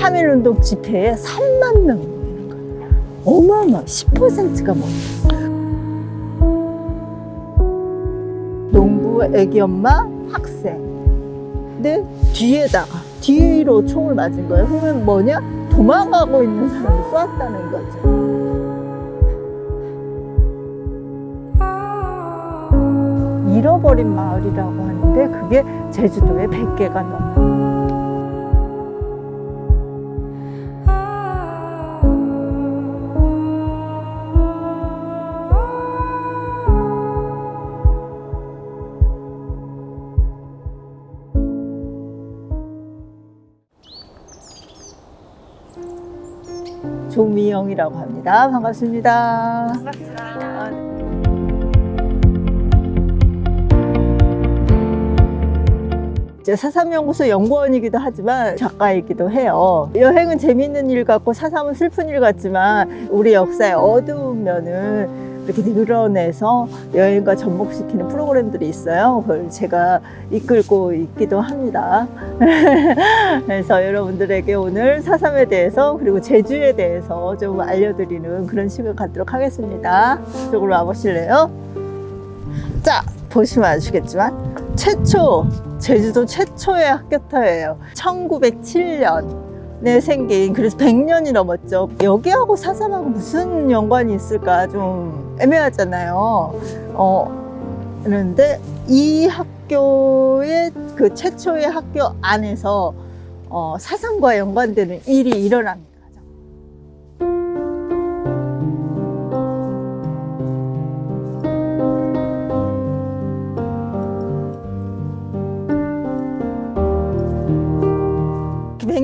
이 3.1운동 집회에 3만 명이 모이는 거예요. 어마어마 10%가 모여요. 농부, 애기 엄마, 학생. 근데 뒤에다가 뒤로 총을 맞은 거예요. 그러면 뭐냐? 도망가고 있는 사람을 쏘았다는 거죠. 잃어버린 마을이라고 하는데 그게 제주도에 100개가 넘어요. 조미영이라고 합니다. 반갑습니다. 반갑습니다. 이제 사삼연구소 연구원이기도 하지만 작가이기도 해요. 여행은 재밌는 일 같고 사삼은 슬픈 일 같지만 우리 역사의 어두운 면을 이렇게 드러내서 여행과 접목시키는 프로그램들이 있어요. 그걸 제가 이끌고 있기도 합니다. 그래서 여러분들에게 오늘 사삼에 대해서 그리고 제주에 대해서 좀 알려드리는 그런 시간 갖도록 하겠습니다. 이쪽으로 와보실래요? 자, 보시면 아시겠지만 최초 제주도 최초의 학교터예요. 1907년 에 생긴 그래서 100년이 넘었죠. 여기하고 사삼하고 무슨 연관이 있을까 좀 애매하잖아요. 어 그런데 이 학교의 그 최초의 학교 안에서 어, 사삼과 연관되는 일이 일어납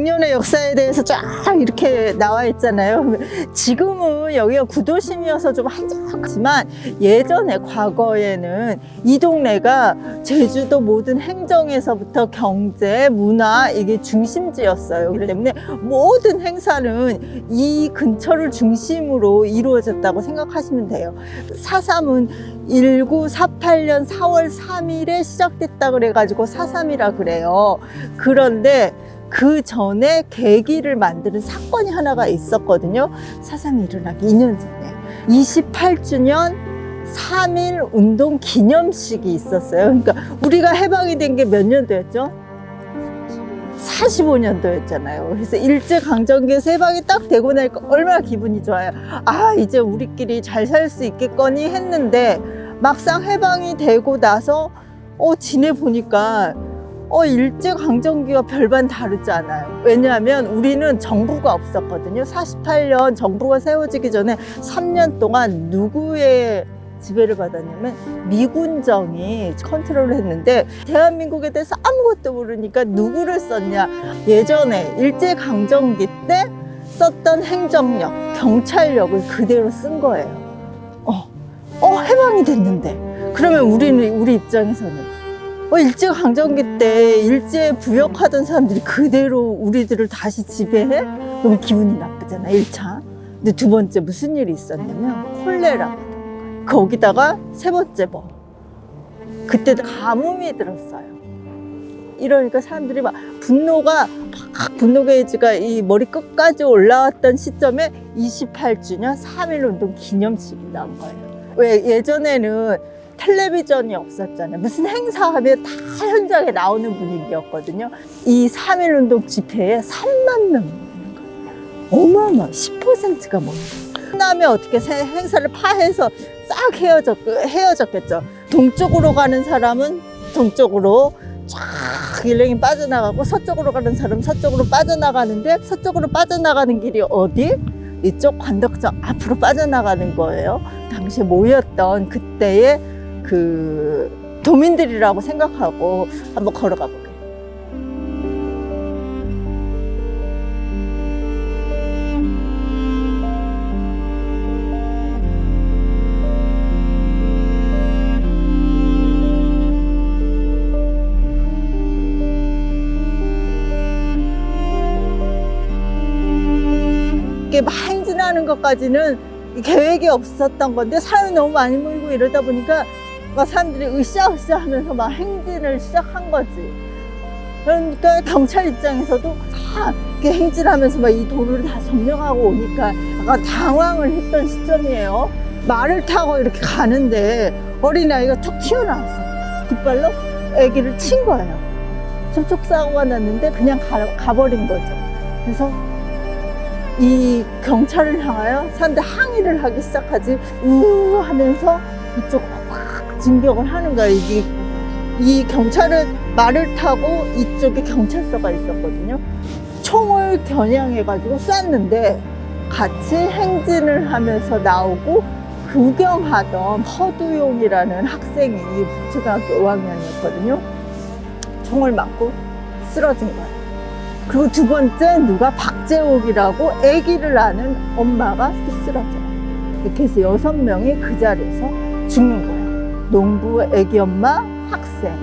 100년의 역사에 대해서 쫙 이렇게 나와 있잖아요. 지금은 여기가 구도심이어서 좀 한적하지만 예전에 과거에는 이 동네가 제주도 모든 행정에서부터 경제, 문화 이게 중심지였어요. 그렇기 때문에 모든 행사는 이 근처를 중심으로 이루어졌다고 생각하시면 돼요. 사삼은 1948년 4월 3일에 시작됐다 그래가지고 사삼이라 그래요. 그런데 그 전에 계기를 만드는 사건이 하나가 있었거든요. 사삼이 일어나기 2년 전에. 28주년 3일 운동 기념식이 있었어요. 그러니까 우리가 해방이 된 게 몇 년도였죠? 45년도였잖아요. 그래서 일제강점기에서 해방이 딱 되고 나니까 얼마나 기분이 좋아요. 아, 이제 우리끼리 잘 살 수 있겠거니 했는데 막상 해방이 되고 나서 어, 지내보니까 어, 일제강점기가 별반 다르지 않아요. 왜냐하면 우리는 정부가 없었거든요. 48년 정부가 세워지기 전에 3년 동안 누구의 지배를 받았냐면 미군정이 컨트롤을 했는데 대한민국에 대해서 아무것도 모르니까 누구를 썼냐. 예전에 일제강점기 때 썼던 행정력, 경찰력을 그대로 쓴 거예요. 어, 어, 해방이 됐는데. 그러면 우리는, 우리 입장에서는 어, 일제 강점기 때 일제 부역하던 사람들이 그대로 우리들을 다시 지배해? 그럼 기분이 나쁘잖아, 1차. 근데 두 번째 무슨 일이 있었냐면 콜레라가 거기다가 세 번째 뭐 그때 가뭄이 들었어요. 이러니까 사람들이 막 분노가 막 분노 게이지가 이 머리 끝까지 올라왔던 시점에 28주년 3.1 운동 기념식이 나온 거예요. 왜 예전에는 텔레비전이 없었잖아요. 무슨 행사하면 다 현장에 나오는 분위기였거든요. 이 3.1 운동 집회에 3만 명이 모이는 거예요. 어마어마 10%가 모이는 거예요. 끝나면 어떻게 새- 행사를 파해서 싹 헤어졌, 헤어졌겠죠. 동쪽으로 가는 사람은 동쪽으로 쫙 일행이 빠져나가고 서쪽으로 가는 사람은 서쪽으로 빠져나가는데 서쪽으로 빠져나가는 길이 어디? 이쪽 관덕정 앞으로 빠져나가는 거예요. 당시에 모였던 그때의 그 도민들이라고 생각하고 한번 걸어가 볼게요. 막 행진하는 것까지는 계획이 없었던 건데 사람이 너무 많이 모이고 이러다 보니까 막 사람들이 으쌰으쌰 하면서 막 행진을 시작한 거지. 그러니까 경찰 입장에서도 다 이렇게 행진하면서 막 이 도로를 다 점령하고 오니까 약간 당황을 했던 시점이에요. 말을 타고 이렇게 가는데 어린아이가 툭 튀어나왔어. 뒷발로 아기를 친 거예요. 접촉 사고가 났는데 그냥 가, 가버린 거죠. 그래서 이 경찰을 향하여 사람들 항의를 하기 시작하지 우 하면서 확 진격을 하는 거야. 이게 이 경찰은 말을 타고 이쪽에 경찰서가 있었거든요. 총을 겨냥해가지고 쐈는데 같이 행진을 하면서 나오고 구경하던 허두용이라는 학생이 북초등학교 5학년이었거든요. 총을 맞고 쓰러진 거예요. 그리고 두 번째 누가 박재옥이라고 아기를 낳는 엄마가 쓰러져요. 이렇게 해서 여섯 명이 그 자리에서 죽는 거예요. 농부 아기 엄마 학생.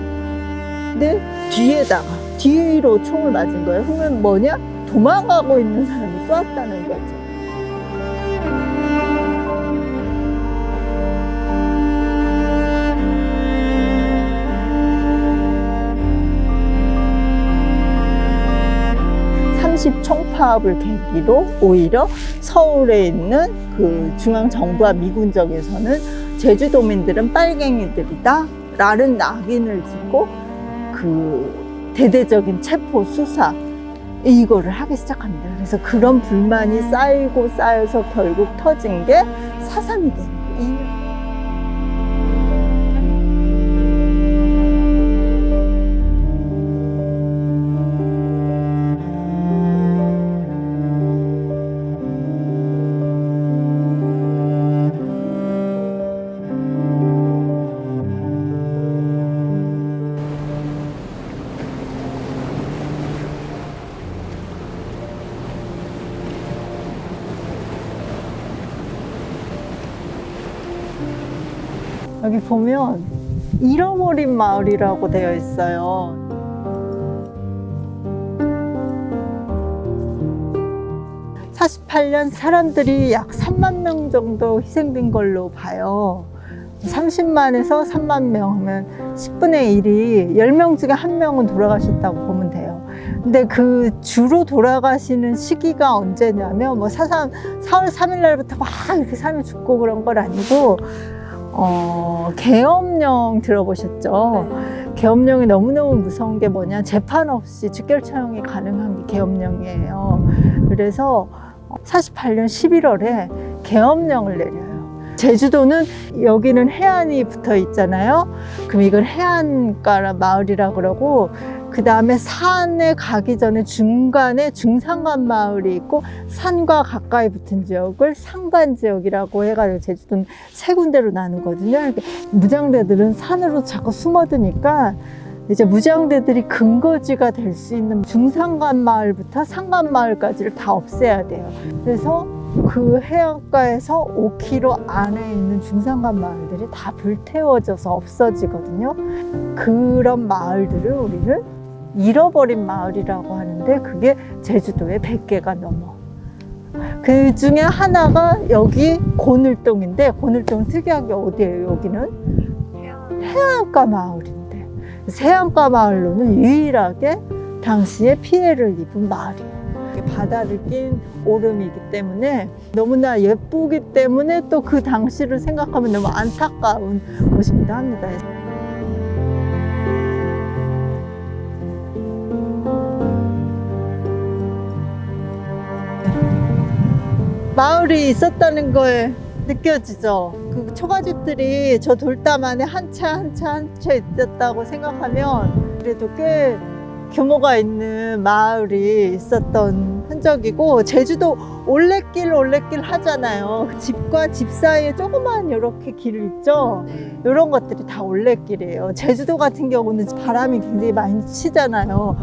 근데 뒤에다가 뒤로 총을 맞은 거예요. 그러면 뭐냐? 도망가고 있는 사람이 쏘았다는 거죠. 삼십 총파업을 계기로 오히려 서울에 있는 그 중앙정부와 미군 쪽에서는 제주도민들은 빨갱이들이다 라는 낙인을 짓고 그 대대적인 체포 수사 이거를 하기 시작합니다. 그래서 그런 불만이 쌓이고 쌓여서 결국 터진 게 사삼이 되는 거예요. 여기 보면 잃어버린 마을이라고 되어 있어요. (48년) 사람들이 약 (3만 명) 정도 희생된 걸로 봐요. 30만에서 3만 명 하면 10분의 1이 10명 중에 한 명은 돌아가셨다고 보면 돼요. 근데 그 주로 돌아가시는 시기가 언제냐면 뭐 사삼 4월 3일 날부터 막 이렇게 사람이 죽고 그런 건 아니고 어, 계엄령 들어보셨죠? 계엄령이 너무너무 무서운 게 뭐냐 재판 없이 직결 처형이 가능한 게 계엄령이에요. 그래서 48년 11월에 계엄령을 내려요. 제주도는 여기는 해안이 붙어 있잖아요. 그럼 이걸 해안가 마을이라 그러고 그 다음에 산에 가기 전에 중간에 중산간 마을이 있고 산과 가까이 붙은 지역을 상간 지역이라고 해가지고 제주도는 세 군데로 나누거든요. 무장대들은 산으로 자꾸 숨어드니까 이제 무장대들이 근거지가 될 수 있는 중산간 마을부터 상간 마을까지를 다 없애야 돼요. 그래서 그 해안가에서 5km 안에 있는 중산간 마을들이 다 불태워져서 없어지거든요. 그런 마을들을 우리는 잃어버린 마을이라고 하는데 그게 제주도에 100개가 넘어. 그 중에 하나가 여기 곤을동인데 곤을동은 특이하게 어디예요? 여기는 해안가 마을인데 해안가 마을로는 유일하게 당시에 피해를 입은 마을이에요. 바다를 낀 오름이기 때문에 너무나 예쁘기 때문에 또 그 당시를 생각하면 너무 안타까운 곳이기도 합니다. 마을이 있었다는 걸 느껴지죠. 그 초가집들이 저 돌담 안에 한채한채한채 있었다고 생각하면 그래도 꽤 규모가 있는 마을이 있었던 흔적이고 제주도 올레길 올레길 하잖아요. 집과 집 사이에 조그만 이렇게 길 있죠. 이런 것들이 다 올레길이에요. 제주도 같은 경우는 바람이 굉장히 많이 치잖아요.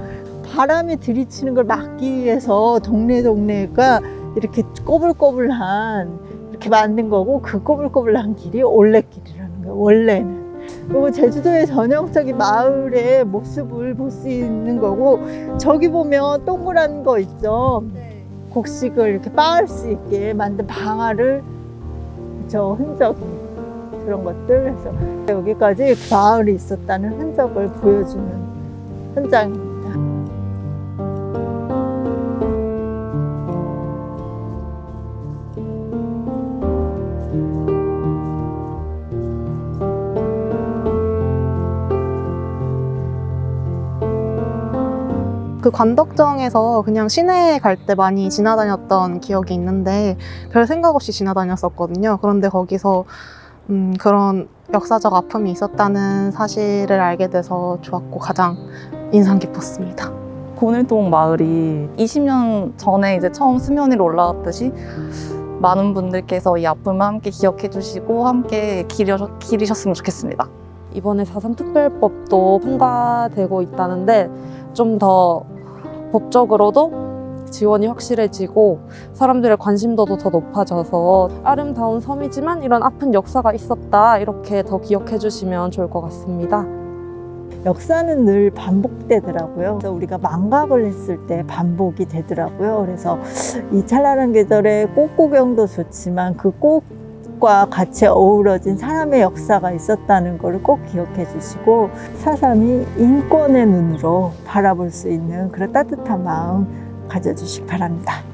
바람이 들이치는 걸 막기 위해서 동네 동네가 이렇게 꼬불꼬불한 이렇게 만든 거고 그 꼬불꼬불한 길이 올레길이라는 거예요. 원래는. 그리고 제주도의 전형적인 마을의 모습을 볼 수 있는 거고 저기 보면 동그란 거 있죠. 곡식을 이렇게 빻을 수 있게 만든 방아를 저 흔적 그런 것들 해서 여기까지 마을이 있었다는 흔적을 보여주는 현장입니다. 그 관덕정에서 그냥 시내에 갈 때 많이 지나다녔던 기억이 있는데 별 생각 없이 지나다녔었거든요. 그런데 거기서 음, 그런 역사적 아픔이 있었다는 사실을 알게 돼서 좋았고 가장 인상 깊었습니다. 고늘동 마을이 20년 전에 이제 처음 수면 위로 올라갔듯이 많은 분들께서 이 아픔을 함께 기억해 주시고 함께 기려, 기리셨으면 좋겠습니다. 이번에 4.3 특별법도 통과되고 있다는데 좀 더 법적으로도 지원이 확실해지고 사람들의 관심도도 더 높아져서 아름다운 섬이지만 이런 아픈 역사가 있었다 이렇게 더 기억해 주시면 좋을 것 같습니다. 역사는 늘 반복되더라고요. 그래서 우리가 망각을 했을 때 반복이 되더라고요. 그래서 이 찬란한 계절에 꽃 구경도 좋지만 그 꽃 과 같이 어우러진 사람의 역사가 있었다는 것을 꼭 기억해 주시고 사삼이 인권의 눈으로 바라볼 수 있는 그런 따뜻한 마음 가져주시기 바랍니다.